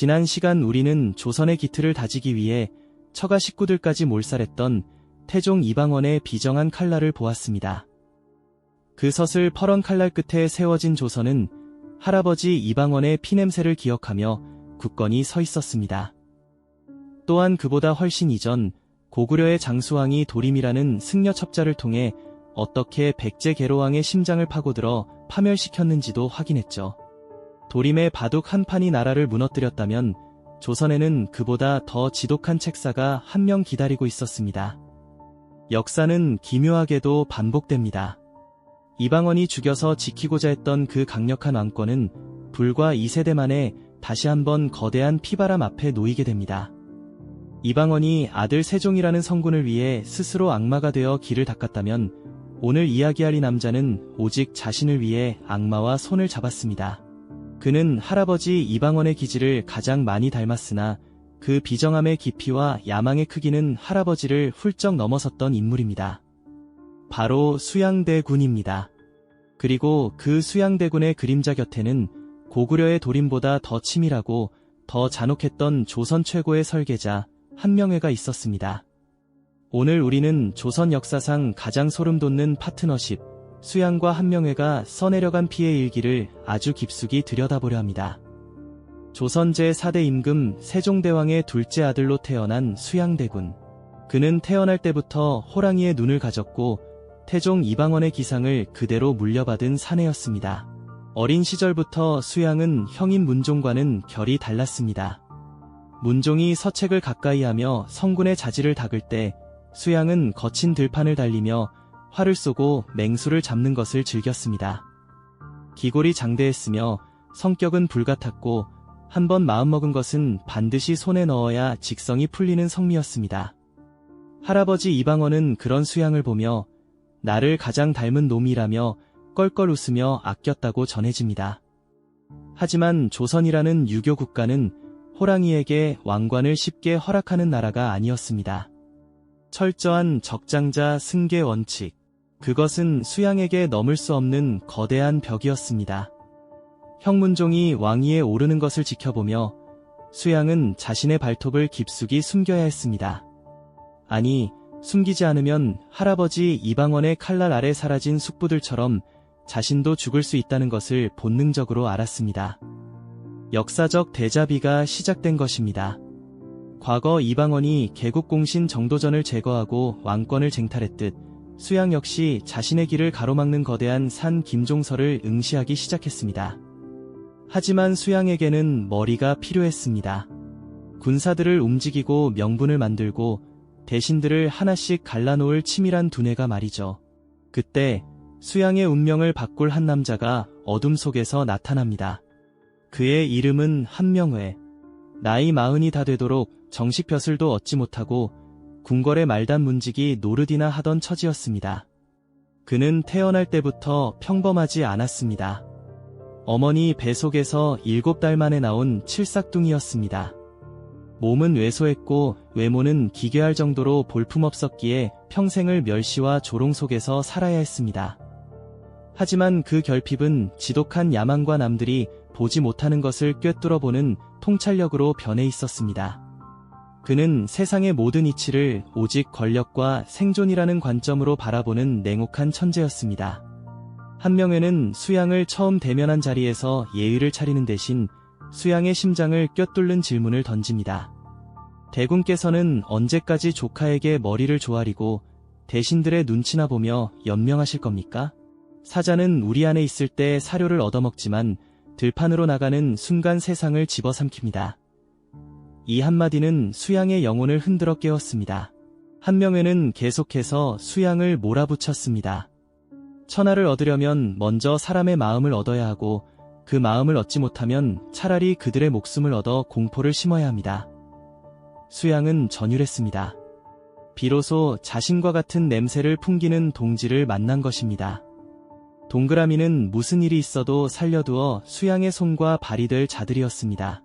지난 시간 우리는 조선의 기틀을 다지기 위해 처가 식구들까지 몰살했던 태종 이방원의 비정한 칼날을 보았습니다. 그 서슬 퍼런 칼날 끝에 세워진 조선은 할아버지 이방원의 피냄새를 기억하며 굳건히 서 있었습니다. 또한 그보다 훨씬 이전 고구려의 장수왕이 도림이라는 승려 첩자를 통해 어떻게 백제 계로왕의 심장을 파고들어 파멸시켰는지도 확인했죠. 도림의 바둑 한 판이 나라를 무너뜨렸다면 조선에는 그보다 더 지독한 책사가 한 명 기다리고 있었습니다. 역사는 기묘하게도 반복됩니다. 이방원이 죽여서 지키고자 했던 그 강력한 왕권은 불과 2세대 만에 다시 한번 거대한 피바람 앞에 놓이게 됩니다. 이방원이 아들 세종이라는 성군을 위해 스스로 악마가 되어 길을 닦았다면 오늘 이야기할 이 남자는 오직 자신을 위해 악마와 손을 잡았습니다. 그는 할아버지 이방원의 기질을 가장 많이 닮았으나 그 비정함의 깊이와 야망의 크기는 할아버지를 훌쩍 넘어섰던 인물입니다. 바로 수양대군입니다. 그리고 그 수양대군의 그림자 곁에는 고구려의 도림보다 더 치밀하고 더 잔혹했던 조선 최고의 설계자 한명회가 있었습니다. 오늘 우리는 조선 역사상 가장 소름 돋는 파트너십, 수양과 한명회가 써내려간 피해 일기를 아주 깊숙이 들여다보려 합니다. 조선 제 4대 임금 세종대왕의 둘째 아들로 태어난 수양대군. 그는 태어날 때부터 호랑이의 눈을 가졌고 태종 이방원의 기상을 그대로 물려받은 사내였습니다. 어린 시절부터 수양은 형인 문종과는 결이 달랐습니다. 문종이 서책을 가까이 하며 성군의 자질을 닦을 때 수양은 거친 들판을 달리며 활을 쏘고 맹수를 잡는 것을 즐겼습니다. 기골이 장대했으며 성격은 불같았고 한 번 마음먹은 것은 반드시 손에 넣어야 직성이 풀리는 성미였습니다. 할아버지 이방원은 그런 수양을 보며 나를 가장 닮은 놈이라며 껄껄 웃으며 아꼈다고 전해집니다. 하지만 조선이라는 유교 국가는 호랑이에게 왕관을 쉽게 허락하는 나라가 아니었습니다. 철저한 적장자 승계 원칙. 그것은 수양에게 넘을 수 없는 거대한 벽이었습니다. 형문종이 왕위에 오르는 것을 지켜보며 수양은 자신의 발톱을 깊숙이 숨겨야 했습니다. 아니, 숨기지 않으면 할아버지 이방원의 칼날 아래 사라진 숙부들처럼 자신도 죽을 수 있다는 것을 본능적으로 알았습니다. 역사적 대자비가 시작된 것입니다. 과거 이방원이 개국공신 정도전을 제거하고 왕권을 쟁탈했듯 수양 역시 자신의 길을 가로막는 거대한 산 김종서를 응시하기 시작했습니다. 하지만 수양에게는 머리가 필요했습니다. 군사들을 움직이고 명분을 만들고 대신들을 하나씩 갈라놓을 치밀한 두뇌가 말이죠. 그때 수양의 운명을 바꿀 한 남자가 어둠 속에서 나타납니다. 그의 이름은 한명회. 나이 마흔이 다 되도록 정식 벼슬도 얻지 못하고 궁궐의 말단 문직이 노르디나 하던 처지였습니다. 그는 태어날 때부터 평범하지 않았습니다. 어머니 배 속에서 일곱 달 만에 나온 칠삭둥이였습니다. 몸은 왜소했고 외모는 기괴할 정도로 볼품없었기에 평생을 멸시와 조롱 속에서 살아야 했습니다. 하지만 그 결핍은 지독한 야망과 남들이 보지 못하는 것을 꿰뚫어보는 통찰력으로 변해 있었습니다. 그는 세상의 모든 이치를 오직 권력과 생존이라는 관점으로 바라보는 냉혹한 천재였습니다. 한명회는 수양을 처음 대면한 자리에서 예의를 차리는 대신 수양의 심장을 꿰뚫는 질문을 던집니다. 대군께서는 언제까지 조카에게 머리를 조아리고 대신들의 눈치나 보며 연명하실 겁니까? 사자는 우리 안에 있을 때 사료를 얻어먹지만 들판으로 나가는 순간 세상을 집어삼킵니다. 이 한마디는 수양의 영혼을 흔들어 깨웠습니다. 한명회는 계속해서 수양을 몰아붙였습니다. 천하를 얻으려면 먼저 사람의 마음을 얻어야 하고 그 마음을 얻지 못하면 차라리 그들의 목숨을 얻어 공포를 심어야 합니다. 수양은 전율했습니다. 비로소 자신과 같은 냄새를 풍기는 동지를 만난 것입니다. 동그라미는 무슨 일이 있어도 살려두어 수양의 손과 발이 될 자들이었습니다.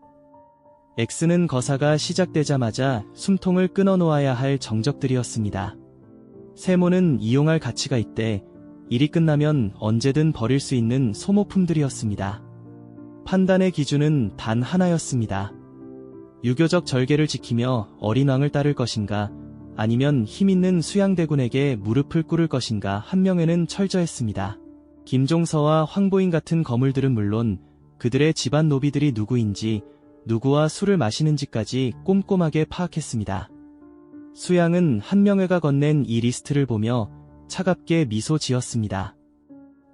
X는 거사가 시작되자마자 숨통을 끊어놓아야 할 정적들이었습니다. 세모는 이용할 가치가 있대 일이 끝나면 언제든 버릴 수 있는 소모품들이었습니다. 판단의 기준은 단 하나였습니다. 유교적 절개를 지키며 어린 왕을 따를 것인가, 아니면 힘있는 수양대군에게 무릎을 꿇을 것인가 한 명에는 철저했습니다. 김종서와 황보인 같은 거물들은 물론 그들의 집안 노비들이 누구인지 누구와 술을 마시는지까지 꼼꼼하게 파악했습니다. 수양은 한명회가 건넨 이 리스트를 보며 차갑게 미소 지었습니다.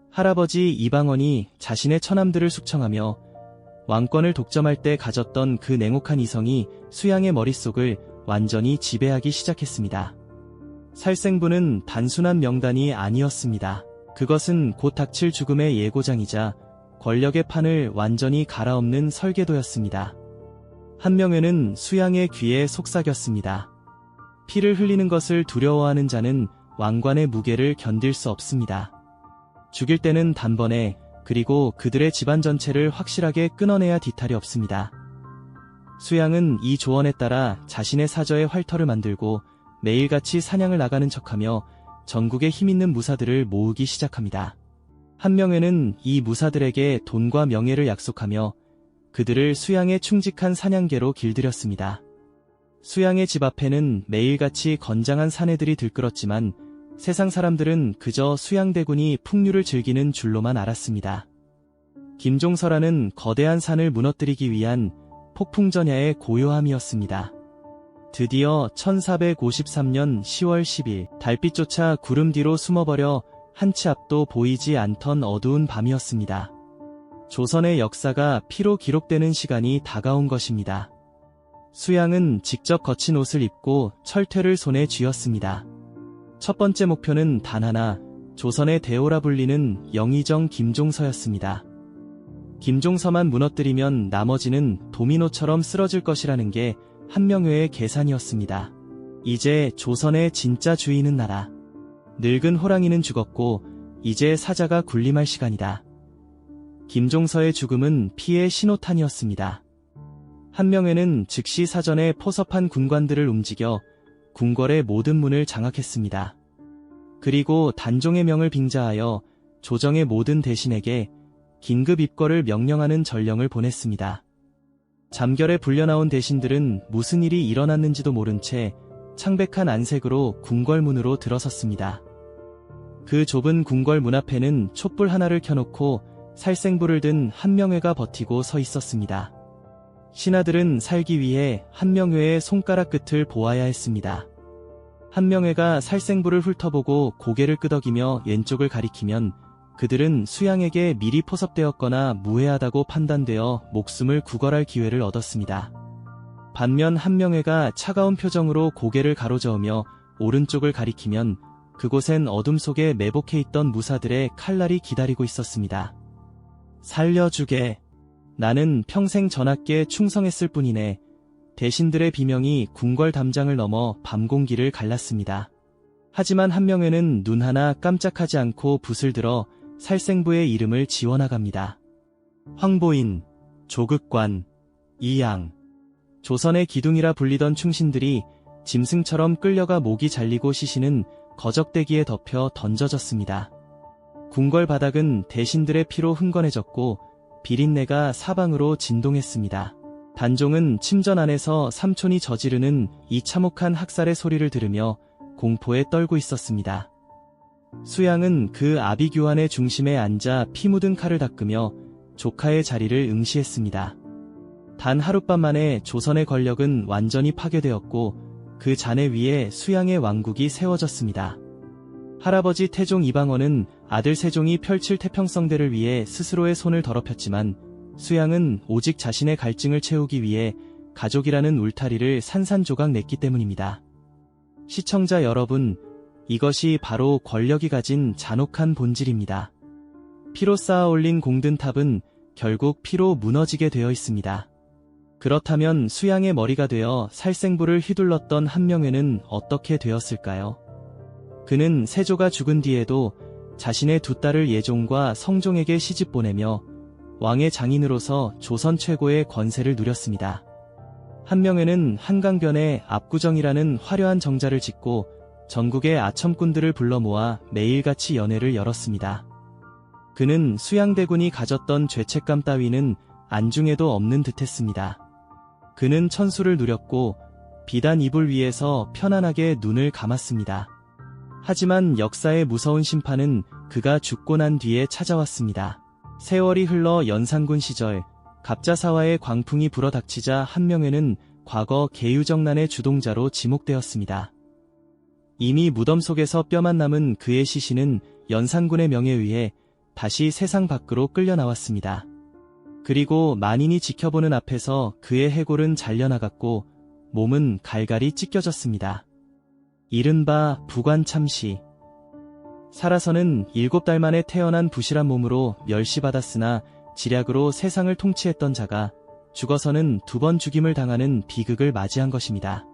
할아버지 이방원이 자신의 처남들을 숙청하며 왕권을 독점할 때 가졌던 그 냉혹한 이성이 수양의 머릿속을 완전히 지배하기 시작했습니다. 살생부는 단순한 명단이 아니었습니다. 그것은 곧 닥칠 죽음의 예고장이자 권력의 판을 완전히 갈아엎는 설계도였습니다. 한명회는 수양의 귀에 속삭였습니다. 피를 흘리는 것을 두려워하는 자는 왕관의 무게를 견딜 수 없습니다. 죽일 때는 단번에 그리고 그들의 집안 전체를 확실하게 끊어내야 뒤탈이 없습니다. 수양은 이 조언에 따라 자신의 사저에 활터를 만들고 매일같이 사냥을 나가는 척하며 전국에 힘있는 무사들을 모으기 시작합니다. 한명회는 이 무사들에게 돈과 명예를 약속하며 그들을 수양의 충직한 사냥개로 길들였습니다. 수양의 집 앞에는 매일같이 건장한 사내들이 들끓었지만 세상 사람들은 그저 수양대군이 풍류를 즐기는 줄로만 알았습니다. 김종서라는 거대한 산을 무너뜨리기 위한 폭풍전야의 고요함이었습니다. 드디어 1453년 10월 10일 달빛조차 구름 뒤로 숨어버려 한치 앞도 보이지 않던 어두운 밤이었습니다. 조선의 역사가 피로 기록되는 시간이 다가온 것입니다. 수양은 직접 거친 옷을 입고 철퇴를 손에 쥐었습니다. 첫 번째 목표는 단 하나, 조선의 대오라 불리는 영의정 김종서였습니다. 김종서만 무너뜨리면 나머지는 도미노처럼 쓰러질 것이라는 게 한명회의 계산이었습니다. 이제 조선의 진짜 주인은 나라. 늙은 호랑이는 죽었고 이제 사자가 군림할 시간이다. 김종서의 죽음은 피의 신호탄이었습니다. 한명회는 즉시 사전에 포섭한 군관들을 움직여 궁궐의 모든 문을 장악했습니다. 그리고 단종의 명을 빙자하여 조정의 모든 대신에게 긴급 입거를 명령하는 전령을 보냈습니다. 잠결에 불려나온 대신들은 무슨 일이 일어났는지도 모른 채 창백한 안색으로 궁궐문으로 들어섰습니다. 그 좁은 궁궐 문 앞에는 촛불 하나를 켜놓고 살생부를 든 한명회가 버티고 서 있었습니다. 신하들은 살기 위해 한명회의 손가락 끝을 보아야 했습니다. 한명회가 살생부를 훑어보고 고개를 끄덕이며 왼쪽을 가리키면 그들은 수양에게 미리 포섭되었거나 무해하다고 판단되어 목숨을 구걸할 기회를 얻었습니다. 반면 한명회가 차가운 표정으로 고개를 가로저으며 오른쪽을 가리키면 그곳엔 어둠 속에 매복해 있던 무사들의 칼날이 기다리고 있었습니다. 살려주게. 나는 평생 전하께 충성했을 뿐이네. 대신들의 비명이 궁궐 담장을 넘어 밤 공기를 갈랐습니다. 하지만 한명회는 눈 하나 깜짝하지 않고 붓을 들어 살생부의 이름을 지워나갑니다. 황보인, 조극관, 이양, 조선의 기둥이라 불리던 충신들이 짐승처럼 끌려가 목이 잘리고 시신은 거적대기에 덮여 던져졌습니다. 궁궐 바닥은 대신들의 피로 흥건해졌고 비린내가 사방으로 진동했습니다. 단종은 침전 안에서 삼촌이 저지르는 이 참혹한 학살의 소리를 들으며 공포에 떨고 있었습니다. 수양은 그 아비규환의 중심에 앉아 피 묻은 칼을 닦으며 조카의 자리를 응시했습니다. 단 하룻밤 만에 조선의 권력은 완전히 파괴되었고 그 잔해 위에 수양의 왕국이 세워졌습니다. 할아버지 태종 이방원은 아들 세종이 펼칠 태평성대를 위해 스스로의 손을 더럽혔지만 수양은 오직 자신의 갈증을 채우기 위해 가족이라는 울타리를 산산조각 냈기 때문입니다. 시청자 여러분, 이것이 바로 권력이 가진 잔혹한 본질입니다. 피로 쌓아 올린 공든 탑은 결국 피로 무너지게 되어 있습니다. 그렇다면 수양의 머리가 되어 살생부를 휘둘렀던 한명회는 어떻게 되었을까요? 그는 세조가 죽은 뒤에도 자신의 두 딸을 예종과 성종에게 시집 보내며 왕의 장인으로서 조선 최고의 권세를 누렸습니다. 한명회는 한강변에 압구정이라는 화려한 정자를 짓고 전국의 아첨꾼들을 불러 모아 매일같이 연회를 열었습니다. 그는 수양대군이 가졌던 죄책감 따위는 안중에도 없는 듯 했습니다. 그는 천수를 누렸고 비단 이불 위에서 편안하게 눈을 감았습니다. 하지만 역사의 무서운 심판은 그가 죽고 난 뒤에 찾아왔습니다. 세월이 흘러 연산군 시절 갑자사와의 광풍이 불어닥치자 한명회는 과거 계유정난의 주동자로 지목되었습니다. 이미 무덤 속에서 뼈만 남은 그의 시신은 연산군의 명에 의해 다시 세상 밖으로 끌려 나왔습니다. 그리고 만인이 지켜보는 앞에서 그의 해골은 잘려나갔고 몸은 갈갈이 찢겨졌습니다. 이른바 부관참시. 살아서는 일곱 달 만에 태어난 부실한 몸으로 멸시받았으나 지략으로 세상을 통치했던 자가 죽어서는 두 번 죽임을 당하는 비극을 맞이한 것입니다.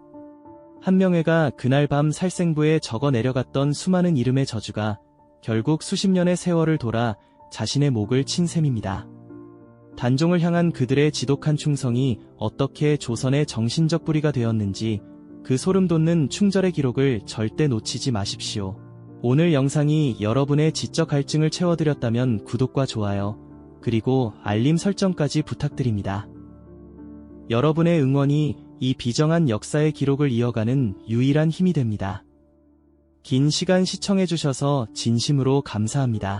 한명회가 그날 밤 살생부에 적어 내려갔던 수많은 이름의 저주가 결국 수십 년의 세월을 돌아 자신의 목을 친 셈입니다. 단종을 향한 그들의 지독한 충성이 어떻게 조선의 정신적 뿌리가 되었는지 그 소름 돋는 충절의 기록을 절대 놓치지 마십시오. 오늘 영상이 여러분의 지적 갈증을 채워드렸다면 구독과 좋아요, 그리고 알림 설정까지 부탁드립니다. 여러분의 응원이 이 비정한 역사의 기록을 이어가는 유일한 힘이 됩니다. 긴 시간 시청해주셔서 진심으로 감사합니다.